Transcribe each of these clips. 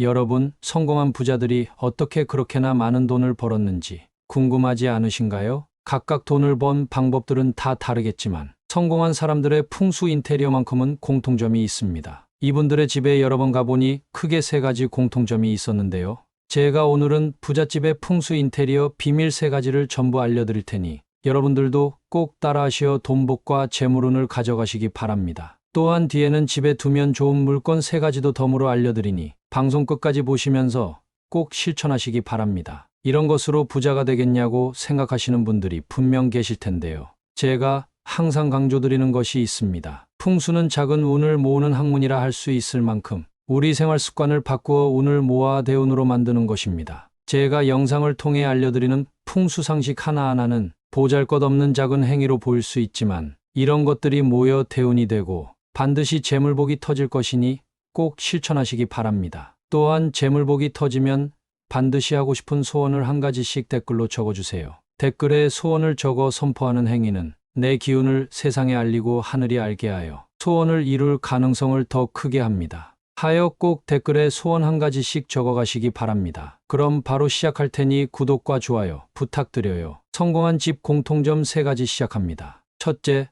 여러분, 성공한 부자들이 어떻게 그렇게나 많은 돈을 벌었는지 궁금하지 않으신가요? 각각 돈을 번 방법들은 다 다르겠지만 성공한 사람들의 풍수 인테리어만큼은 공통점이 있습니다. 이분들의 집에 여러 번 가보니 크게 세 가지 공통점이 있었는데요. 제가 오늘은 부잣집의 풍수 인테리어 비밀 세 가지를 전부 알려드릴 테니 여러분들도 꼭 따라하시어 돈복과 재물운을 가져가시기 바랍니다. 또한 뒤에는 집에 두면 좋은 물건 세 가지도 덤으로 알려드리니 방송 끝까지 보시면서 꼭 실천하시기 바랍니다. 이런 것으로 부자가 되겠냐고 생각하시는 분들이 분명 계실 텐데요. 제가 항상 강조드리는 것이 있습니다. 풍수는 작은 운을 모으는 학문이라 할 수 있을 만큼 우리 생활 습관을 바꾸어 운을 모아 대운으로 만드는 것입니다. 제가 영상을 통해 알려드리는 풍수 상식 하나하나는 보잘 것 없는 작은 행위로 보일 수 있지만 이런 것들이 모여 대운이 되고 반드시 재물복이 터질 것이니 꼭 실천하시기 바랍니다. 또한 재물복이 터지면 반드시 하고 싶은 소원을 한 가지씩 댓글로 적어주세요. 댓글에 소원을 적어 선포하는 행위는 내 기운을 세상에 알리고 하늘이 알게 하여 소원을 이룰 가능성을 더 크게 합니다. 하여 꼭 댓글에 소원 한 가지씩 적어가시기 바랍니다. 그럼 바로 시작할 테니 구독과 좋아요 부탁드려요. 성공한 집 공통점 세 가지 시작합니다. 첫째,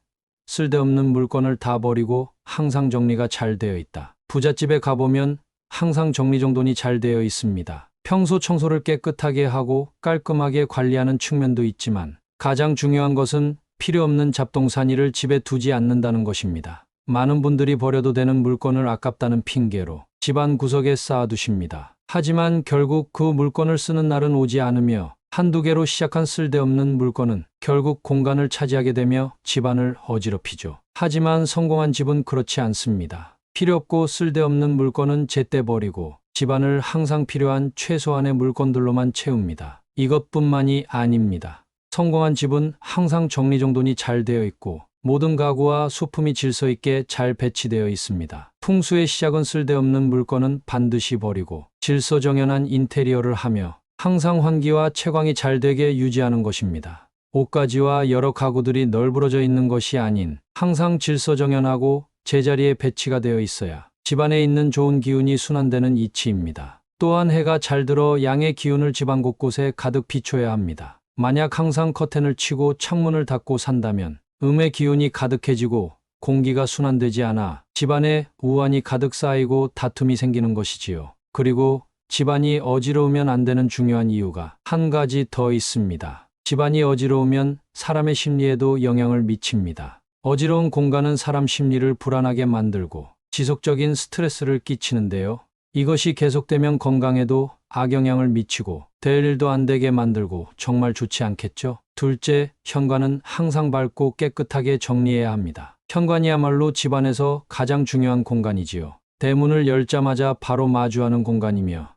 쓸데없는 물건을 다 버리고 항상 정리가 잘 되어 있다. 부잣집에 가보면 항상 정리정돈이 잘 되어 있습니다. 평소 청소를 깨끗하게 하고 깔끔하게 관리하는 측면도 있지만 가장 중요한 것은 필요 없는 잡동사니를 집에 두지 않는다는 것입니다. 많은 분들이 버려도 되는 물건을 아깝다는 핑계로 집안 구석에 쌓아두십니다. 하지만 결국 그 물건을 쓰는 날은 오지 않으며 한두 개로 시작한 쓸데없는 물건은 결국 공간을 차지하게 되며 집안을 어지럽히죠. 하지만 성공한 집은 그렇지 않습니다. 필요 없고 쓸데없는 물건은 제때 버리고 집안을 항상 필요한 최소한의 물건들로만 채웁니다. 이것뿐만이 아닙니다. 성공한 집은 항상 정리정돈이 잘 되어 있고 모든 가구와 소품이 질서 있게 잘 배치되어 있습니다. 풍수의 시작은 쓸데없는 물건은 반드시 버리고 질서정연한 인테리어를 하며 항상 환기와 채광이 잘 되게 유지하는 것입니다. 옷가지와 여러 가구들이 널브러져 있는 것이 아닌 항상 질서정연하고 제자리에 배치가 되어 있어야 집안에 있는 좋은 기운이 순환되는 이치입니다. 또한 해가 잘 들어 양의 기운을 집안 곳곳에 가득 비춰야 합니다. 만약 항상 커튼을 치고 창문을 닫고 산다면 음의 기운이 가득해지고 공기가 순환되지 않아 집안에 우환이 가득 쌓이고 다툼이 생기는 것이지요. 그리고 집안이 어지러우면 안 되는 중요한 이유가 한 가지 더 있습니다. 집안이 어지러우면 사람의 심리에도 영향을 미칩니다. 어지러운 공간은 사람 심리를 불안하게 만들고 지속적인 스트레스를 끼치는데요. 이것이 계속되면 건강에도 악영향을 미치고 될 일도 안 되게 만들고 정말 좋지 않겠죠? 둘째, 현관은 항상 밝고 깨끗하게 정리해야 합니다. 현관이야말로 집안에서 가장 중요한 공간이지요. 대문을 열자마자 바로 마주하는 공간이며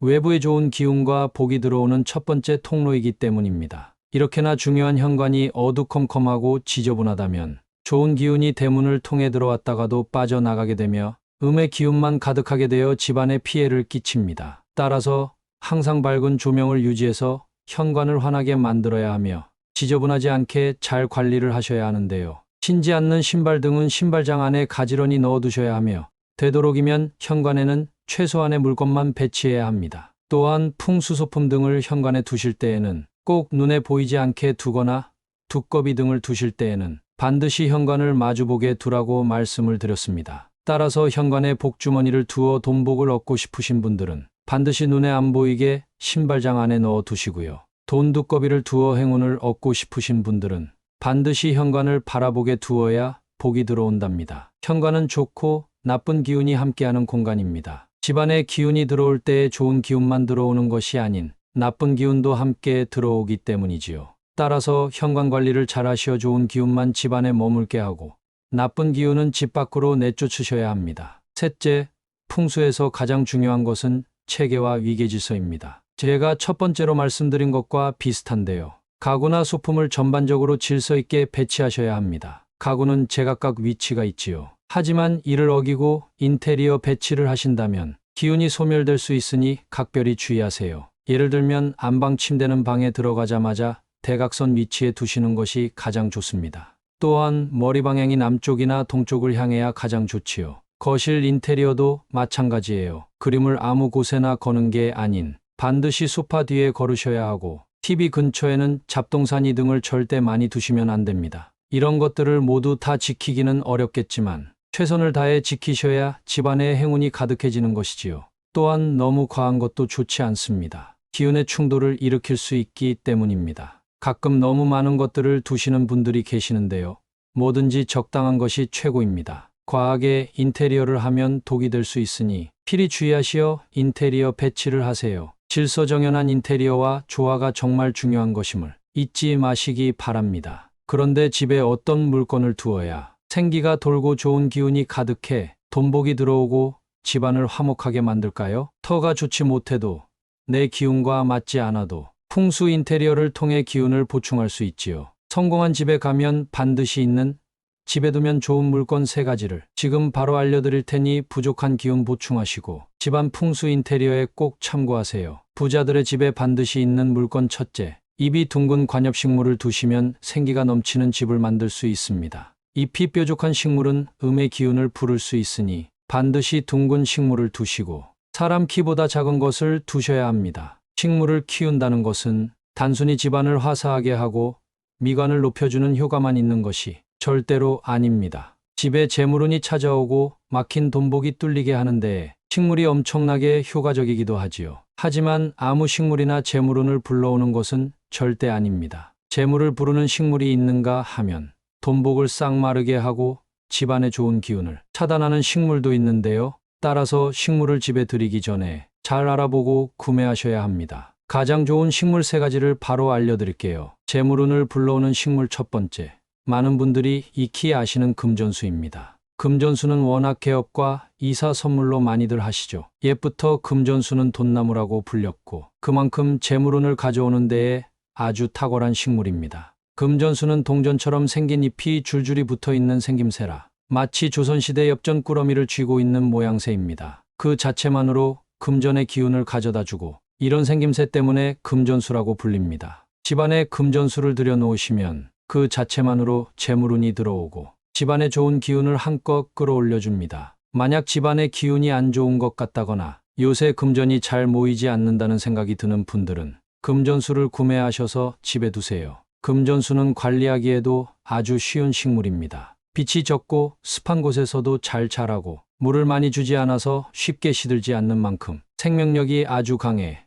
외부에 좋은 기운과 복이 들어오는 첫 번째 통로이기 때문입니다. 이렇게나 중요한 현관이 어두컴컴하고 지저분하다면 좋은 기운이 대문을 통해 들어왔다가도 빠져나가게 되며 음의 기운만 가득하게 되어 집안에 피해를 끼칩니다. 따라서 항상 밝은 조명을 유지해서 현관을 환하게 만들어야 하며 지저분하지 않게 잘 관리를 하셔야 하는데요. 신지 않는 신발 등은 신발장 안에 가지런히 넣어두셔야 하며 되도록이면 현관에는 최소한의 물건만 배치해야 합니다. 또한 풍수소품 등을 현관에 두실 때에는 꼭 눈에 보이지 않게 두거나 두꺼비 등을 두실 때에는 반드시 현관을 마주보게 두라고 말씀을 드렸습니다. 따라서 현관에 복주머니를 두어 돈복을 얻고 싶으신 분들은 반드시 눈에 안 보이게 신발장 안에 넣어 두시고요. 돈 두꺼비를 두어 행운을 얻고 싶으신 분들은 반드시 현관을 바라보게 두어야 복이 들어온답니다. 현관은 좋고 나쁜 기운이 함께하는 공간입니다. 집안에 기운이 들어올 때 좋은 기운만 들어오는 것이 아닌 나쁜 기운도 함께 들어오기 때문이지요. 따라서 현관 관리를 잘 하시어 좋은 기운만 집안에 머물게 하고 나쁜 기운은 집 밖으로 내쫓으셔야 합니다. 셋째, 풍수에서 가장 중요한 것은 체계와 위계 질서입니다. 제가 첫 번째로 말씀드린 것과 비슷한데요. 가구나 소품을 전반적으로 질서 있게 배치하셔야 합니다. 가구는 제각각 위치가 있지요. 하지만 이를 어기고 인테리어 배치를 하신다면 기운이 소멸될 수 있으니 각별히 주의하세요. 예를 들면 안방 침대는 방에 들어가자마자 대각선 위치에 두시는 것이 가장 좋습니다. 또한 머리 방향이 남쪽이나 동쪽을 향해야 가장 좋지요. 거실 인테리어도 마찬가지예요. 그림을 아무 곳에나 거는 게 아닌 반드시 소파 뒤에 걸으셔야 하고 TV 근처에는 잡동사니 등을 절대 많이 두시면 안 됩니다. 이런 것들을 모두 다 지키기는 어렵겠지만 최선을 다해 지키셔야 집안에 행운이 가득해지는 것이지요. 또한 너무 과한 것도 좋지 않습니다. 기운의 충돌을 일으킬 수 있기 때문입니다. 가끔 너무 많은 것들을 두시는 분들이 계시는데요. 뭐든지 적당한 것이 최고입니다. 과하게 인테리어를 하면 독이 될 수 있으니 필히 주의하시어 인테리어 배치를 하세요. 질서정연한 인테리어와 조화가 정말 중요한 것임을 잊지 마시기 바랍니다. 그런데 집에 어떤 물건을 두어야 생기가 돌고 좋은 기운이 가득해 돈복이 들어오고 집안을 화목하게 만들까요? 터가 좋지 못해도 내 기운과 맞지 않아도 풍수 인테리어를 통해 기운을 보충할 수 있지요. 성공한 집에 가면 반드시 있는 집에 두면 좋은 물건 세 가지를 지금 바로 알려드릴 테니 부족한 기운 보충하시고 집안 풍수 인테리어에 꼭 참고하세요. 부자들의 집에 반드시 있는 물건 첫째, 잎이 둥근 관엽식물을 두시면 생기가 넘치는 집을 만들 수 있습니다. 잎이 뾰족한 식물은 음의 기운을 부를 수 있으니 반드시 둥근 식물을 두시고 사람 키보다 작은 것을 두셔야 합니다. 식물을 키운다는 것은 단순히 집안을 화사하게 하고 미관을 높여주는 효과만 있는 것이 절대로 아닙니다. 집에 재물운이 찾아오고 막힌 돈복이 뚫리게 하는데 식물이 엄청나게 효과적이기도 하지요. 하지만 아무 식물이나 재물운을 불러오는 것은 절대 아닙니다. 재물을 부르는 식물이 있는가 하면 돈복을 싹마르게 하고 집안에 좋은 기운을 차단하는 식물도 있는데요. 따라서 식물을 집에 들이기 전에 잘 알아보고 구매하셔야 합니다. 가장 좋은 식물 세 가지를 바로 알려드릴게요. 재물운을 불러오는 식물 첫 번째. 많은 분들이 익히 아시는 금전수입니다. 금전수는 워낙 개업과 이사 선물로 많이들 하시죠. 옛부터 금전수는 돈나무라고 불렸고 그만큼 재물운을 가져오는 데에 아주 탁월한 식물입니다. 금전수는 동전처럼 생긴 잎이 줄줄이 붙어 있는 생김새라 마치 조선시대 엽전 꾸러미를 쥐고 있는 모양새입니다. 그 자체만으로 금전의 기운을 가져다 주고 이런 생김새 때문에 금전수라고 불립니다. 집안에 금전수를 들여놓으시면 그 자체만으로 재물운이 들어오고 집안에 좋은 기운을 한껏 끌어올려 줍니다. 만약 집안의 기운이 안 좋은 것 같다거나 요새 금전이 잘 모이지 않는다는 생각이 드는 분들은 금전수를 구매하셔서 집에 두세요. 금전수는 관리하기에도 아주 쉬운 식물입니다. 빛이 적고 습한 곳에서도 잘 자라고 물을 많이 주지 않아서 쉽게 시들지 않는 만큼 생명력이 아주 강해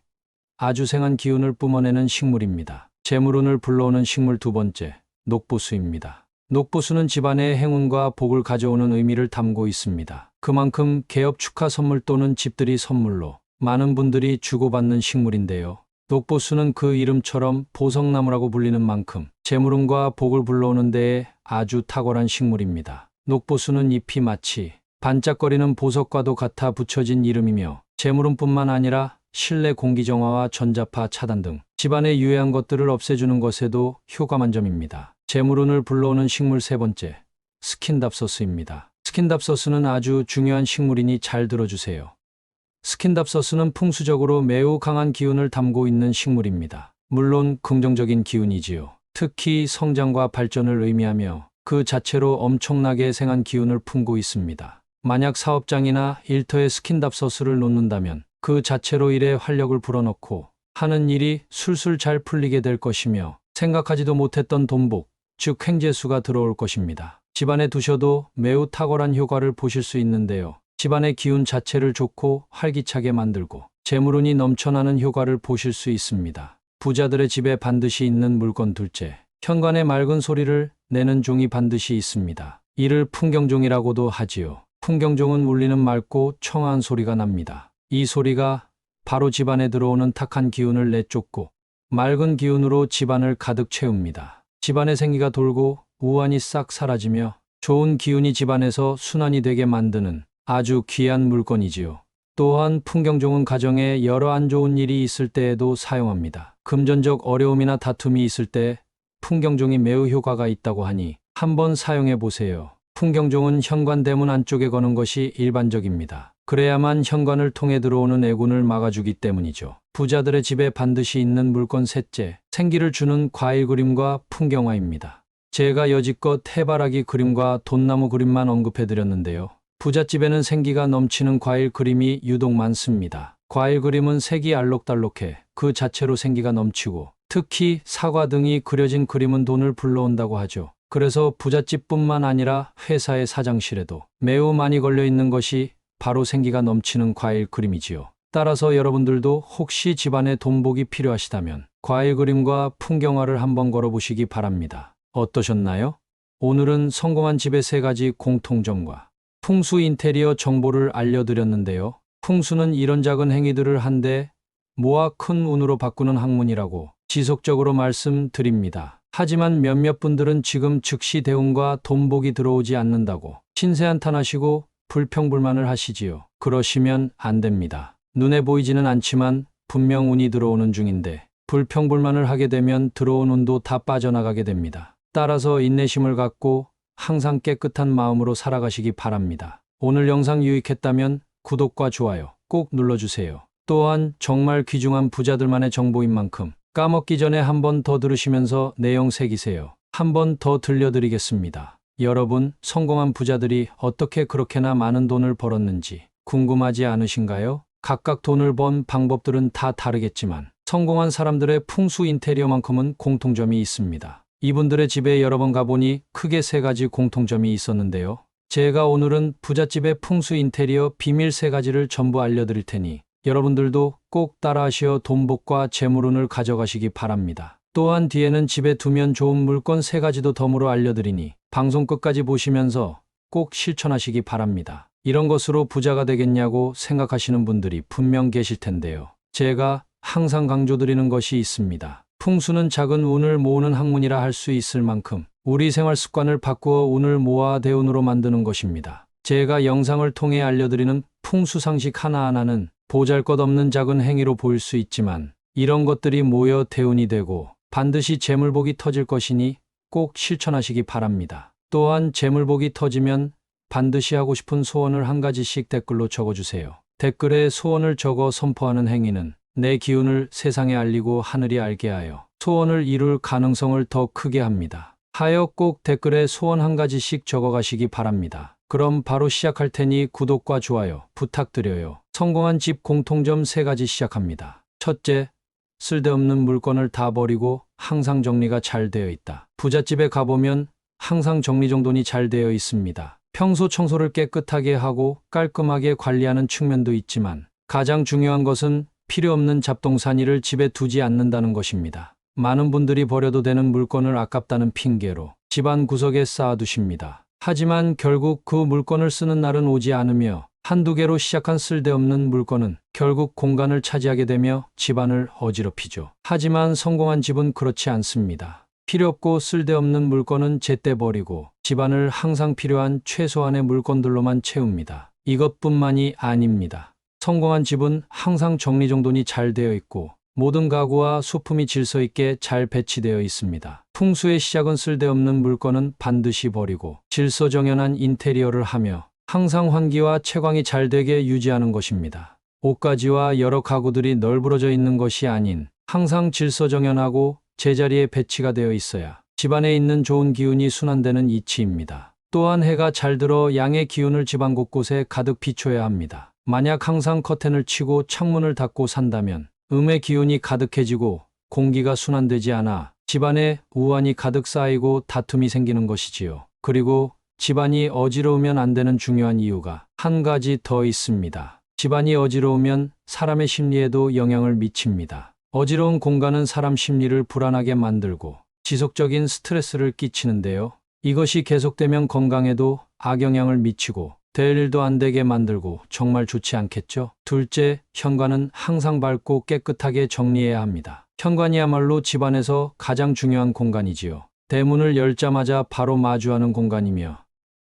아주 생한 기운을 뿜어내는 식물입니다. 재물운을 불러오는 식물 두 번째, 녹보수입니다. 녹보수는 집안의 행운과 복을 가져오는 의미를 담고 있습니다. 그만큼 개업 축하 선물 또는 집들이 선물로 많은 분들이 주고받는 식물인데요. 녹보수는 그 이름처럼 보석나무라고 불리는 만큼 재물운과 복을 불러오는 데에 아주 탁월한 식물입니다. 녹보수는 잎이 마치 반짝거리는 보석과도 같아 붙여진 이름이며 재물운뿐만 아니라 실내 공기 정화와 전자파 차단 등 집안에 유해한 것들을 없애주는 것에도 효과만 점입니다. 재물운을 불러오는 식물 세 번째, 스킨답서스입니다. 스킨답서스는 아주 중요한 식물이니 잘 들어주세요. 스킨답서스는 풍수적으로 매우 강한 기운을 담고 있는 식물입니다. 물론 긍정적인 기운이지요. 특히 성장과 발전을 의미하며 그 자체로 엄청나게 생한 기운을 품고 있습니다. 만약 사업장이나 일터에 스킨답서스를 놓는다면 그 자체로 일에 활력을 불어넣고 하는 일이 술술 잘 풀리게 될 것이며 생각하지도 못했던 돈복, 즉 횡재수가 들어올 것입니다. 집안에 두셔도 매우 탁월한 효과를 보실 수 있는데요. 집안의 기운 자체를 좋고 활기차게 만들고 재물운이 넘쳐나는 효과를 보실 수 있습니다. 부자들의 집에 반드시 있는 물건 둘째, 현관에 맑은 소리를 내는 종이 반드시 있습니다. 이를 풍경종이라고도 하지요. 풍경종은 울리는 맑고 청아한 소리가 납니다. 이 소리가 바로 집안에 들어오는 탁한 기운을 내쫓고 맑은 기운으로 집안을 가득 채웁니다. 집안의 생기가 돌고 우환이 싹 사라지며 좋은 기운이 집안에서 순환이 되게 만드는 아주 귀한 물건이지요. 또한 풍경종은 가정에 여러 안 좋은 일이 있을 때에도 사용합니다. 금전적 어려움이나 다툼이 있을 때 풍경종이 매우 효과가 있다고 하니 한번 사용해 보세요. 풍경종은 현관 대문 안쪽에 거는 것이 일반적입니다. 그래야만 현관을 통해 들어오는 애군을 막아주기 때문이죠. 부자들의 집에 반드시 있는 물건 셋째, 생기를 주는 과일 그림과 풍경화입니다. 제가 여지껏 해바라기 그림과 돈나무 그림만 언급해 드렸는데요. 부잣집에는 생기가 넘치는 과일 그림이 유독 많습니다. 과일 그림은 색이 알록달록해 그 자체로 생기가 넘치고 특히 사과 등이 그려진 그림은 돈을 불러온다고 하죠. 그래서 부잣집뿐만 아니라 회사의 사장실에도 매우 많이 걸려 있는 것이 바로 생기가 넘치는 과일 그림이지요. 따라서 여러분들도 혹시 집안에 돈복이 필요하시다면 과일 그림과 풍경화를 한번 걸어보시기 바랍니다. 어떠셨나요? 오늘은 성공한 집의 세 가지 공통점과 풍수 인테리어 정보를 알려드렸는데요. 풍수는 이런 작은 행위들을 한데 모아 큰 운으로 바꾸는 학문이라고 지속적으로 말씀드립니다. 하지만 몇몇 분들은 지금 즉시 대운과 돈복이 들어오지 않는다고 신세한탄하시고 불평불만을 하시지요. 그러시면 안 됩니다. 눈에 보이지는 않지만 분명 운이 들어오는 중인데 불평불만을 하게 되면 들어온 운도 다 빠져나가게 됩니다. 따라서 인내심을 갖고 항상 깨끗한 마음으로 살아가시기 바랍니다. 오늘 영상 유익했다면 구독과 좋아요 꼭 눌러주세요. 또한 정말 귀중한 부자들만의 정보인 만큼 까먹기 전에 한 번 더 들으시면서 내용 새기세요. 한 번 더 들려드리겠습니다. 여러분, 성공한 부자들이 어떻게 그렇게나 많은 돈을 벌었는지 궁금하지 않으신가요? 각각 돈을 번 방법들은 다 다르겠지만 성공한 사람들의 풍수 인테리어만큼은 공통점이 있습니다. 이분들의 집에 여러 번 가보니 크게 세 가지 공통점이 있었는데요. 제가 오늘은 부잣집의 풍수 인테리어 비밀 세 가지를 전부 알려드릴 테니 여러분들도 꼭 따라하시어 돈복과 재물운을 가져가시기 바랍니다. 또한 뒤에는 집에 두면 좋은 물건 세 가지도 덤으로 알려드리니 방송 끝까지 보시면서 꼭 실천하시기 바랍니다. 이런 것으로 부자가 되겠냐고 생각하시는 분들이 분명 계실 텐데요. 제가 항상 강조드리는 것이 있습니다. 풍수는 작은 운을 모으는 학문이라 할 수 있을 만큼 우리 생활 습관을 바꾸어 운을 모아 대운으로 만드는 것입니다. 제가 영상을 통해 알려드리는 풍수 상식 하나하나는 보잘 것 없는 작은 행위로 보일 수 있지만 이런 것들이 모여 대운이 되고 반드시 재물복이 터질 것이니 꼭 실천하시기 바랍니다. 또한 재물복이 터지면 반드시 하고 싶은 소원을 한 가지씩 댓글로 적어주세요. 댓글에 소원을 적어 선포하는 행위는 내 기운을 세상에 알리고 하늘이 알게 하여 소원을 이룰 가능성을 더 크게 합니다. 하여 꼭 댓글에 소원 한 가지씩 적어가시기 바랍니다. 그럼 바로 시작할 테니 구독과 좋아요 부탁드려요. 성공한 집 공통점 세 가지 시작합니다. 첫째, 쓸데없는 물건을 다 버리고 항상 정리가 잘 되어 있다. 부잣집에 가보면 항상 정리정돈이 잘 되어 있습니다. 평소 청소를 깨끗하게 하고 깔끔하게 관리하는 측면도 있지만 가장 중요한 것은 필요 없는 잡동사니를 집에 두지 않는다는 것입니다. 많은 분들이 버려도 되는 물건을 아깝다는 핑계로 집안 구석에 쌓아두십니다. 하지만 결국 그 물건을 쓰는 날은 오지 않으며 한두 개로 시작한 쓸데없는 물건은 결국 공간을 차지하게 되며 집안을 어지럽히죠. 하지만 성공한 집은 그렇지 않습니다. 필요 없고 쓸데없는 물건은 제때 버리고 집안을 항상 필요한 최소한의 물건들로만 채웁니다. 이것뿐만이 아닙니다. 성공한 집은 항상 정리정돈이 잘 되어 있고 모든 가구와 소품이 질서 있게 잘 배치되어 있습니다. 풍수의 시작은 쓸데없는 물건은 반드시 버리고 질서정연한 인테리어를 하며 항상 환기와 채광이 잘 되게 유지하는 것입니다. 옷가지와 여러 가구들이 널브러져 있는 것이 아닌 항상 질서정연하고 제자리에 배치가 되어 있어야 집안에 있는 좋은 기운이 순환되는 이치입니다. 또한 해가 잘 들어 양의 기운을 집안 곳곳에 가득 비춰야 합니다. 만약 항상 커튼을 치고 창문을 닫고 산다면 음의 기운이 가득해지고 공기가 순환되지 않아 집안에 우환이 가득 쌓이고 다툼이 생기는 것이지요. 그리고 집안이 어지러우면 안 되는 중요한 이유가 한 가지 더 있습니다. 집안이 어지러우면 사람의 심리에도 영향을 미칩니다. 어지러운 공간은 사람 심리를 불안하게 만들고 지속적인 스트레스를 끼치는데요. 이것이 계속되면 건강에도 악영향을 미치고 될 일도 안 되게 만들고 정말 좋지 않겠죠? 둘째, 현관은 항상 밝고 깨끗하게 정리해야 합니다. 현관이야말로 집안에서 가장 중요한 공간이지요. 대문을 열자마자 바로 마주하는 공간이며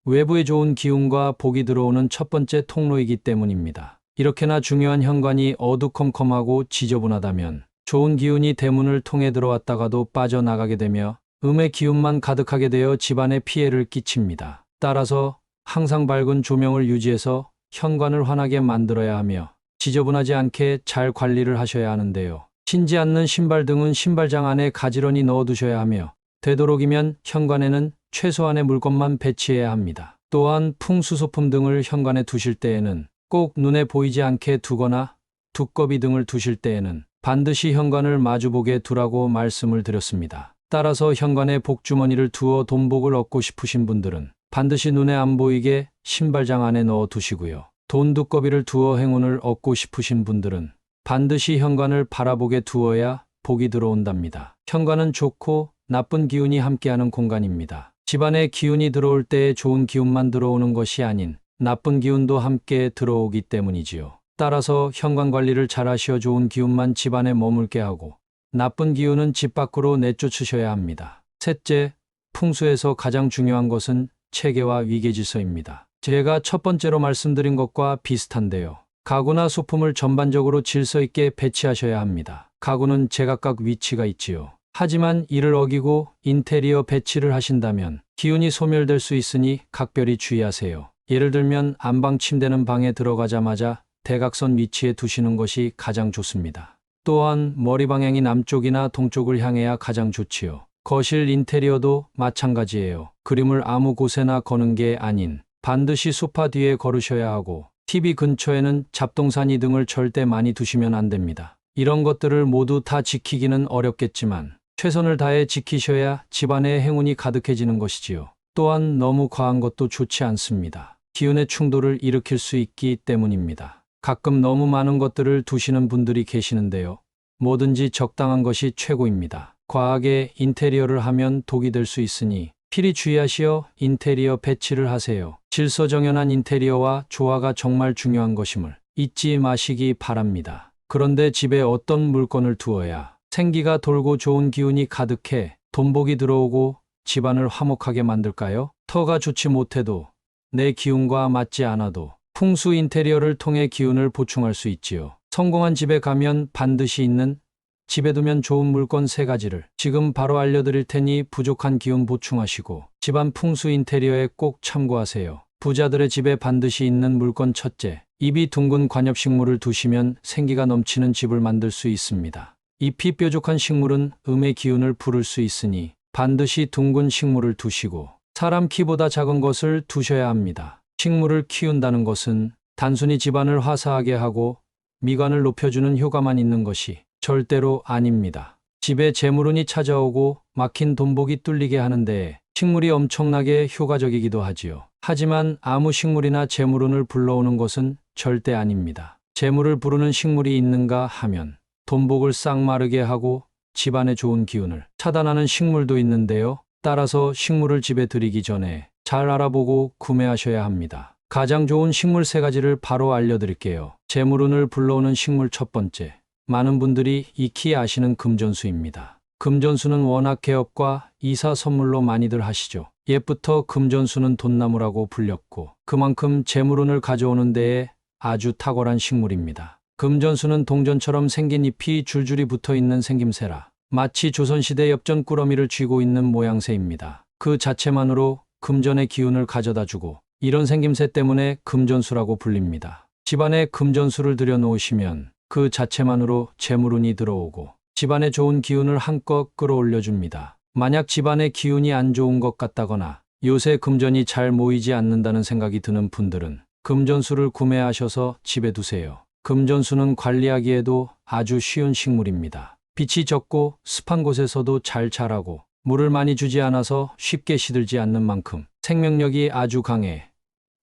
외부에 좋은 기운과 복이 들어오는 첫 번째 통로이기 때문입니다. 이렇게나 중요한 현관이 어두컴컴하고 지저분하다면 좋은 기운이 대문을 통해 들어왔다가도 빠져나가게 되며 음의 기운만 가득하게 되어 집안에 피해를 끼칩니다. 따라서 항상 밝은 조명을 유지해서 현관을 환하게 만들어야 하며 지저분하지 않게 잘 관리를 하셔야 하는데요. 신지 않는 신발 등은 신발장 안에 가지런히 넣어두셔야 하며 되도록이면 현관에는 최소한의 물건만 배치해야 합니다. 또한 풍수소품 등을 현관에 두실 때에는 꼭 눈에 보이지 않게 두거나 두꺼비 등을 두실 때에는 반드시 현관을 마주보게 두라고 말씀을 드렸습니다. 따라서 현관에 복주머니를 두어 돈복을 얻고 싶으신 분들은 반드시 눈에 안 보이게 신발장 안에 넣어 두시고요. 돈 두꺼비를 두어 행운을 얻고 싶으신 분들은 반드시 현관을 바라보게 두어야 복이 들어온답니다. 현관은 좋고 나쁜 기운이 함께하는 공간입니다. 집안에 기운이 들어올 때에 좋은 기운만 들어오는 것이 아닌 나쁜 기운도 함께 들어오기 때문이지요. 따라서 현관 관리를 잘 하시어 좋은 기운만 집안에 머물게 하고 나쁜 기운은 집 밖으로 내쫓으셔야 합니다. 셋째, 풍수에서 가장 중요한 것은 체계와 위계 질서입니다. 제가 첫 번째로 말씀드린 것과 비슷한데요. 가구나 소품을 전반적으로 질서 있게 배치하셔야 합니다. 가구는 제각각 위치가 있지요. 하지만 이를 어기고 인테리어 배치를 하신다면 기운이 소멸될 수 있으니 각별히 주의하세요. 예를 들면 안방 침대는 방에 들어가자마자 대각선 위치에 두시는 것이 가장 좋습니다. 또한 머리 방향이 남쪽이나 동쪽을 향해야 가장 좋지요. 거실 인테리어도 마찬가지예요. 그림을 아무 곳에나 거는 게 아닌 반드시 소파 뒤에 걸으셔야 하고 TV 근처에는 잡동사니 등을 절대 많이 두시면 안 됩니다. 이런 것들을 모두 다 지키기는 어렵겠지만 최선을 다해 지키셔야 집안에 행운이 가득해지는 것이지요. 또한 너무 과한 것도 좋지 않습니다. 기운의 충돌을 일으킬 수 있기 때문입니다. 가끔 너무 많은 것들을 두시는 분들이 계시는데요. 뭐든지 적당한 것이 최고입니다. 과하게 인테리어를 하면 독이 될 수 있으니 필히 주의하시어 인테리어 배치를 하세요. 질서정연한 인테리어와 조화가 정말 중요한 것임을 잊지 마시기 바랍니다. 그런데 집에 어떤 물건을 두어야 생기가 돌고 좋은 기운이 가득해 돈복이 들어오고 집안을 화목하게 만들까요? 터가 좋지 못해도 내 기운과 맞지 않아도 풍수 인테리어를 통해 기운을 보충할 수 있지요. 성공한 집에 가면 반드시 있는 집에 두면 좋은 물건 세 가지를 지금 바로 알려드릴 테니 부족한 기운 보충하시고 집안 풍수 인테리어에 꼭 참고하세요. 부자들의 집에 반드시 있는 물건 첫째, 잎이 둥근 관엽식물을 두시면 생기가 넘치는 집을 만들 수 있습니다. 잎이 뾰족한 식물은 음의 기운을 부를 수 있으니 반드시 둥근 식물을 두시고 사람 키보다 작은 것을 두셔야 합니다. 식물을 키운다는 것은 단순히 집안을 화사하게 하고 미관을 높여주는 효과만 있는 것이 절대로 아닙니다. 집에 재물운이 찾아오고 막힌 돈복이 뚫리게 하는데 식물이 엄청나게 효과적이기도 하지요. 하지만 아무 식물이나 재물운을 불러오는 것은 절대 아닙니다. 재물을 부르는 식물이 있는가 하면 돈복을 싹 마르게 하고 집안에 좋은 기운을 차단하는 식물도 있는데요. 따라서 식물을 집에 들이기 전에 잘 알아보고 구매하셔야 합니다. 가장 좋은 식물 세 가지를 바로 알려드릴게요. 재물운을 불러오는 식물 첫 번째. 많은 분들이 익히 아시는 금전수입니다. 금전수는 워낙 개업과 이사 선물로 많이들 하시죠. 옛부터 금전수는 돈나무라고 불렸고 그만큼 재물운을 가져오는 데에 아주 탁월한 식물입니다. 금전수는 동전처럼 생긴 잎이 줄줄이 붙어 있는 생김새라 마치 조선시대 엽전 꾸러미를 쥐고 있는 모양새입니다. 그 자체만으로 금전의 기운을 가져다 주고 이런 생김새 때문에 금전수라고 불립니다. 집안에 금전수를 들여 놓으시면 그 자체만으로 재물운이 들어오고 집안에 좋은 기운을 한껏 끌어올려 줍니다. 만약 집안에 기운이 안 좋은 것 같다거나 요새 금전이 잘 모이지 않는다는 생각이 드는 분들은 금전수를 구매하셔서 집에 두세요. 금전수는 관리하기에도 아주 쉬운 식물입니다. 빛이 적고 습한 곳에서도 잘 자라고 물을 많이 주지 않아서 쉽게 시들지 않는 만큼 생명력이 아주 강해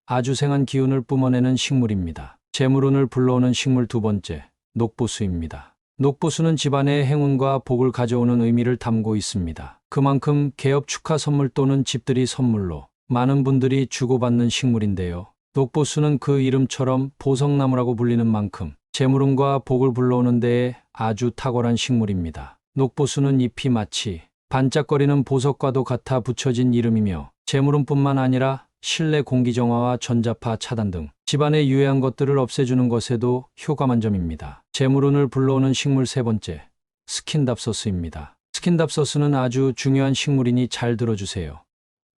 아주 생한 기운을 뿜어내는 식물입니다. 재물운을 불러오는 식물 두 번째, 녹보수입니다. 녹보수는 집안의 행운과 복을 가져오는 의미를 담고 있습니다. 그만큼 개업 축하 선물 또는 집들이 선물로 많은 분들이 주고받는 식물인데요. 녹보수는 그 이름처럼 보석나무라고 불리는 만큼 재물운과 복을 불러오는 데에 아주 탁월한 식물입니다. 녹보수는 잎이 마치 반짝거리는 보석과도 같아 붙여진 이름이며 재물운뿐만 아니라 실내 공기 정화와 전자파 차단 등 집안에 유해한 것들을 없애주는 것에도 효과만 점입니다. 재물운을 불러오는 식물 세 번째, 스킨답서스입니다. 스킨답서스는 아주 중요한 식물이니 잘 들어주세요.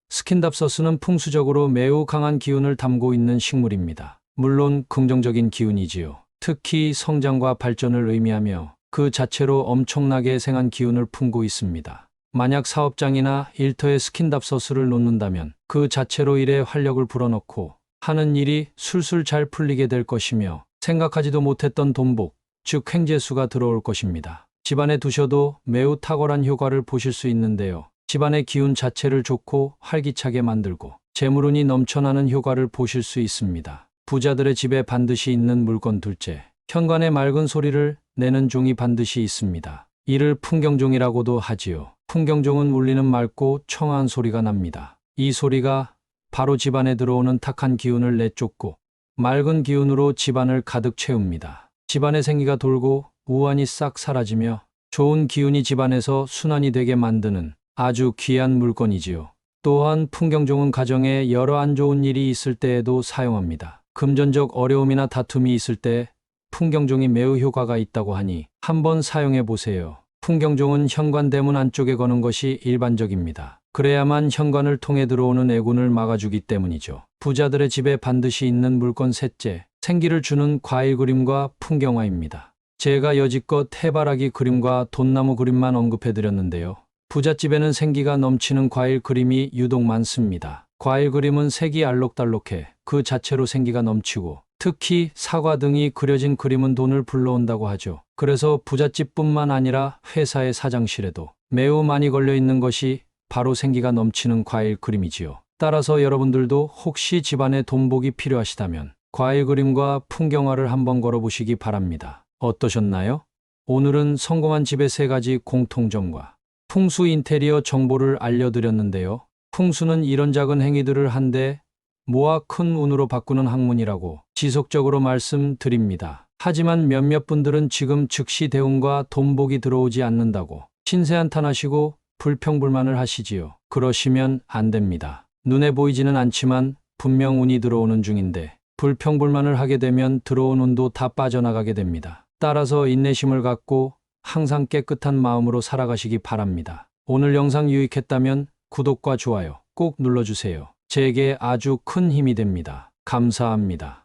스킨답서스는 풍수적으로 매우 강한 기운을 담고 있는 식물입니다. 물론 긍정적인 기운이지요. 특히 성장과 발전을 의미하며 그 자체로 엄청나게 생한 기운을 품고 있습니다. 만약 사업장이나 일터에 스킨답서스를 놓는다면 그 자체로 일에 활력을 불어넣고 하는 일이 술술 잘 풀리게 될 것이며 생각하지도 못했던 돈복, 즉 횡재수가 들어올 것입니다. 집안에 두셔도 매우 탁월한 효과를 보실 수 있는데요. 집안의 기운 자체를 좋고 활기차게 만들고 재물운이 넘쳐나는 효과를 보실 수 있습니다. 부자들의 집에 반드시 있는 물건 둘째, 현관의 맑은 소리를 내는 종이 반드시 있습니다. 이를 풍경종이라고도 하지요. 풍경종은 울리는 맑고 청아한 소리가 납니다. 이 소리가 바로 집안에 들어오는 탁한 기운을 내쫓고 맑은 기운으로 집안을 가득 채웁니다. 집안의 생기가 돌고 우환이 싹 사라지며 좋은 기운이 집안에서 순환이 되게 만드는 아주 귀한 물건이지요. 또한 풍경종은 가정에 여러 안 좋은 일이 있을 때에도 사용합니다. 금전적 어려움이나 다툼이 있을 때 풍경종이 매우 효과가 있다고 하니 한번 사용해 보세요. 풍경종은 현관 대문 안쪽에 거는 것이 일반적입니다. 그래야만 현관을 통해 들어오는 애군을 막아주기 때문이죠. 부자들의 집에 반드시 있는 물건 셋째, 생기를 주는 과일 그림과 풍경화입니다. 제가 여지껏 해바라기 그림과 돈나무 그림만 언급해 드렸는데요. 부잣집에는 생기가 넘치는 과일 그림이 유독 많습니다. 과일 그림은 색이 알록달록해 그 자체로 생기가 넘치고 특히 사과 등이 그려진 그림은 돈을 불러온다고 하죠. 그래서 부잣집뿐만 아니라 회사의 사장실에도 매우 많이 걸려 있는 것이 바로 생기가 넘치는 과일 그림이지요. 따라서 여러분들도 혹시 집안에 돈복이 필요하시다면 과일 그림과 풍경화를 한번 걸어보시기 바랍니다. 어떠셨나요? 오늘은 성공한 집의 세 가지 공통점과 풍수 인테리어 정보를 알려드렸는데요. 풍수는 이런 작은 행위들을 한데 모아 큰 운으로 바꾸는 학문이라고 지속적으로 말씀드립니다. 하지만 몇몇 분들은 지금 즉시 대운과 돈복이 들어오지 않는다고 신세한탄하시고 불평불만을 하시지요. 그러시면 안 됩니다. 눈에 보이지는 않지만 분명 운이 들어오는 중인데 불평불만을 하게 되면 들어온 운도 다 빠져나가게 됩니다. 따라서 인내심을 갖고 항상 깨끗한 마음으로 살아가시기 바랍니다. 오늘 영상 유익했다면 구독과 좋아요 꼭 눌러주세요. 제게 아주 큰 힘이 됩니다. 감사합니다.